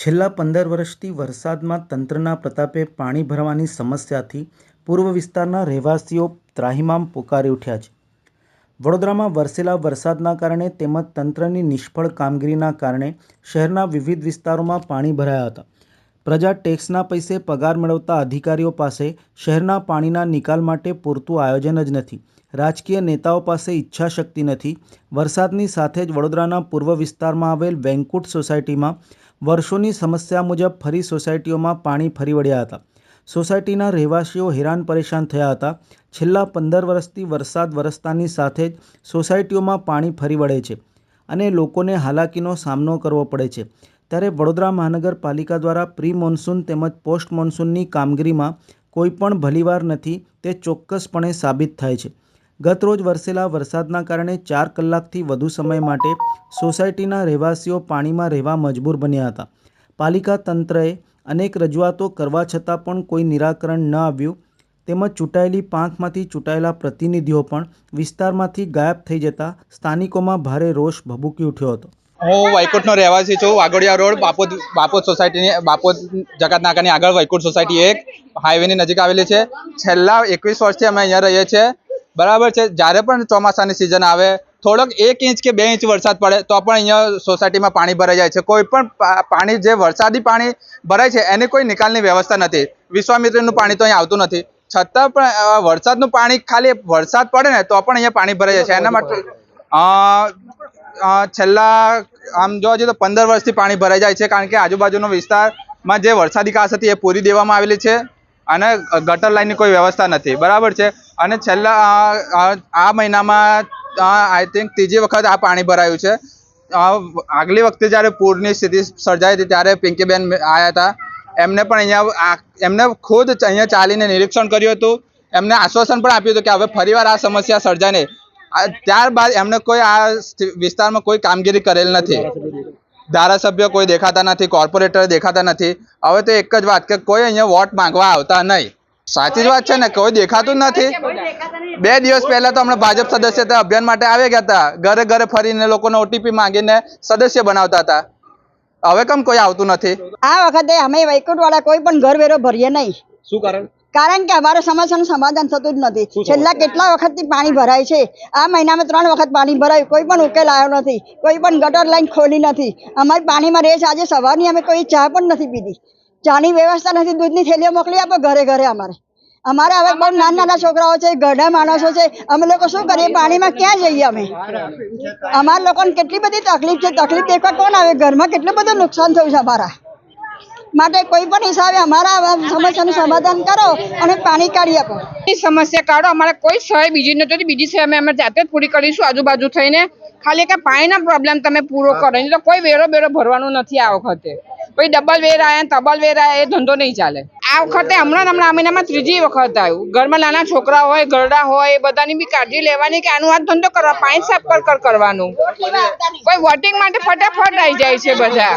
છેલ્લા પંદર વર્ષથી વરસાદમાં તંત્રના પ્રતાપે પાણી ભરવાની સમસ્યાથી પૂર્વ વિસ્તારના રહેવાસીઓ ત્રાહિમામ પોકારી ઉઠ્યા છે. વડોદરામાં વરસેલા વરસાદના કારણે તેમજ તંત્રની નિષ્ફળ કામગીરીના કારણે શહેરના વિવિધ વિસ્તારોમાં પાણી ભરાયા હતા. પ્રજા ટેક્સના પૈસે પગાર મેળવતા અધિકારીઓ પાસે શહેરના પાણીના નિકાલ માટે પૂરતું આયોજન જ નથી. રાજકીય નેતાઓ પાસે ઈચ્છાશક્તિ નથી. વરસાદની સાથે જ વડોદરાના પૂર્વ વિસ્તારમાં આવેલ વેંકુટ સોસાયટીમાં વર્ષોની સમસ્યા મુજબ ફરી સોસાયટીઓમાં પાણી ફરી વળ્યા હતા. સોસાયટીના રહેવાસીઓ હેરાન પરેશાન થયા હતા. છેલ્લા પંદર વર્ષથી વરસાદ વરસતાની સાથે જ સોસાયટીઓમાં પાણી ફરી વળે છે અને લોકોને હાલાકીનો સામનો કરવો પડે છે. ત્યારે વડોદરા મહાનગરપાલિકા દ્વારા પ્રી મોન્સૂન તેમજ પોસ્ટ મોન્સૂનની કામગીરીમાં કોઈ પણ ભલીવાર નથી તે ચોક્કસપણે સાબિત થાય છે. ગતરોજ વરસેલા વરસાદના કારણે ચાર કલાકથી વધુ સમય માટે સોસાયટીના રહેવાસીઓ પાણીમાં રહેવા મજબૂર બન્યા હતા. પાલિકા તંત્રએ અનેક રજૂઆતો કરવા છતાં પણ કોઈ નિરાકરણ ન આવ્યું. તેમજ ચૂંટાયેલી પાંખમાંથી ચૂંટાયેલા પ્રતિનિધિઓ પણ વિસ્તારમાંથી ગાયબ થઈ જતા સ્થાનિકોમાં ભારે રોષ ભભૂકી ઉઠ્યો હતો. હું વૈકુંઠનો રહેવાસી છું, વાઘોડિયા રોડ, બાપોદ બાપોદ સોસાયટીની, બાપોદ જગત નાકાની આગળ વૈકુંઠ સોસાયટી એક હાઈવેની નજીક આવેલી છે. છેલ્લા એકવીસ વર્ષથી અમે અહીંયા રહીએ છીએ. બરાબર છે. જ્યારે પણ ચોમાસાની સિઝન આવે, થોડોક એક ઇંચ કે બે ઇંચ વરસાદ પડે, તો પણ અહીંયા સોસાયટીમાં પાણી ભરાઈ જાય છે. કોઈ પણ પાણી, જે વરસાદી પાણી ભરાય છે, એની કોઈ નિકાલની વ્યવસ્થા નથી. વિશ્વામિત્રીનું પાણી તો અહીંયા આવતું નથી. છતાં પણ વરસાદનું પાણી ખાલી વરસાદ પડે ને, તો પણ અહીંયા પાણી ભરાઈ જાય છે. એના માટે છેલ્લા, આમ જોવા જઈએ તો પંદર વર્ષથી પાણી ભરાઈ જાય છે. કારણ કે આજુબાજુનો વિસ્તારમાં જે વરસાદી કાસ હતી, એ પૂરી દેવામાં આવેલી છે. અને ગટર લાઇનની કોઈ વ્યવસ્થા નથી. બરાબર છે? અને છેલ્લા આ મહિનામાં આઈ થિંક ત્રીજી વખત આ પાણી ભરાયું છે. આગલી વખતે જ્યારે પૂરની સ્થિતિ સર્જાઈ હતી ત્યારે પિંકીબેન આવ્યા હતા. એમને પણ અહીંયા એમને ખુદ અહીંયા ચાલીને નિરીક્ષણ કર્યું હતું. એમને આશ્વાસન પણ આપ્યું હતું કે હવે ફરીવાર આ સમસ્યા સર્જાય નહીં. ત્યારબાદ એમને કોઈ આ વિસ્તારમાં કોઈ કામગીરી કરેલ નથી. ધારાસભ્ય કોઈ દેખાતા નથી કોર્પોરેટર દેખાતા નથી. હવે તો એક જ વાત કે કોઈ અહીંયા વોટ માંગવા આવતા નહીં. સાચી જ વાત છે ને કોઈ દેખાતું જ નથી. બે દિવસ પહેલા તો હમણાં ભાજપ સદસ્યતા અભિયાન માટે આવી ગયા હતા. ઘરે ઘરે ફરીને લોકોને ઓટીપી માંગીને સદસ્ય બનાવતા હતા. હવે કેમ કોઈ આવતું નથી? આ વખતે અમે વૈકુંઠ વાળા કોઈ પણ ઘર વેરો ભરીએ નહીં. શું કારણ? કારણ કે અમારે સમસ્યાનું સમાધાન થતું જ નથી. છેલ્લા કેટલા વખતથી પાણી ભરાય છે? આ મહિનામાં ત્રણ વખત પાણી ભરાયું. કોઈ પણ ઉકેલ આવ્યો નથી. કોઈ પણ ગટર લાઈન ખોલી નથી. અમારી પાણીમાં રહે છે. આજે સવારની અમે કોઈ ચા પણ નથી પીધી. ચાની વ્યવસ્થા નથી. દૂધની થેલીઓ મોકલી આપો ઘરે ઘરે અમારે. અમારે હવે બહુ નાના નાના છોકરાઓ છે ઘરડા માણસો છે. અમે લોકો શું કરીએ? પાણીમાં ક્યાં જઈએ અમે? અમારા લોકોને કેટલી બધી તકલીફ છે. તકલીફ દેખવા કોણ આવે? ઘરમાં કેટલું બધું નુકસાન થયું છે અમારા. માટે કોઈ પણ હિસાબે અમારા સમસ્યાનું સમાધાન કરો અને પાણી કાઢી આપો. એ સમસ્યા કાઢો. અમારે કોઈ સહાય બીજી નથી બીજી સહાય અમે અમે જાતે જ પૂરી કરીશું આજુબાજુ થઈને. ખાલી કે પાણીના પ્રોબ્લેમ તમે પૂરો કરો. નહીં તો કોઈ વેરો બેરો ભરવાનું નથી આ વખતે. કોઈ ડબલ વેર આવે ડબલ વેર આવે એ ધંધો નહીં ચાલે. આ વખતે હમણાં હમણાં મહિનામાં ત્રીજી વખત આવ્યું. ઘરમાં નાના છોકરા હોય ઘરડા હોય બધાની બી કાળજી લેવાની કે આનું આ ધંધો કરવા, પાણી સાફ કર કર કરવાનું. કોઈ વોટિંગ માટે ફટાફટ આવી જાય છે બધા.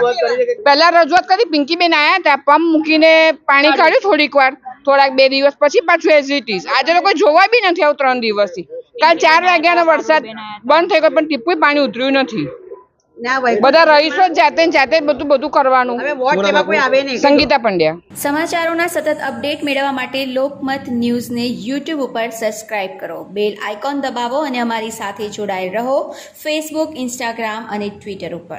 પહેલા રજૂઆત કરી, પિંકીબેન આવ્યા હતા પંપ મૂકીને પાણી કાઢ્યું થોડીક વાર. થોડાક બે દિવસ પછી પાછું એઝ ઇટ ઇઝ આજે તો કોઈ જોવા બી નથી આવું ત્રણ દિવસથી. કાલ ચાર વાગ્યાનો વરસાદ બંધ થઈ ગયો, પણ ટીપું પાણી ઉતર્યું નથી. બધા રહીશો જાતે જાતે બધું બધું કરવાનું. સંગીતા પંડ્યા. સમાચારોના સતત અપડેટ મેળવવા માટે લોકમત ન્યૂઝને યુટ્યુબ ઉપર સબસ્ક્રાઇબ કરો. બેલ આઇકોન દબાવો અને અમારી સાથે જોડાયેલ રહો ફેસબુક ઇન્સ્ટાગ્રામ અને ટ્વિટર ઉપર.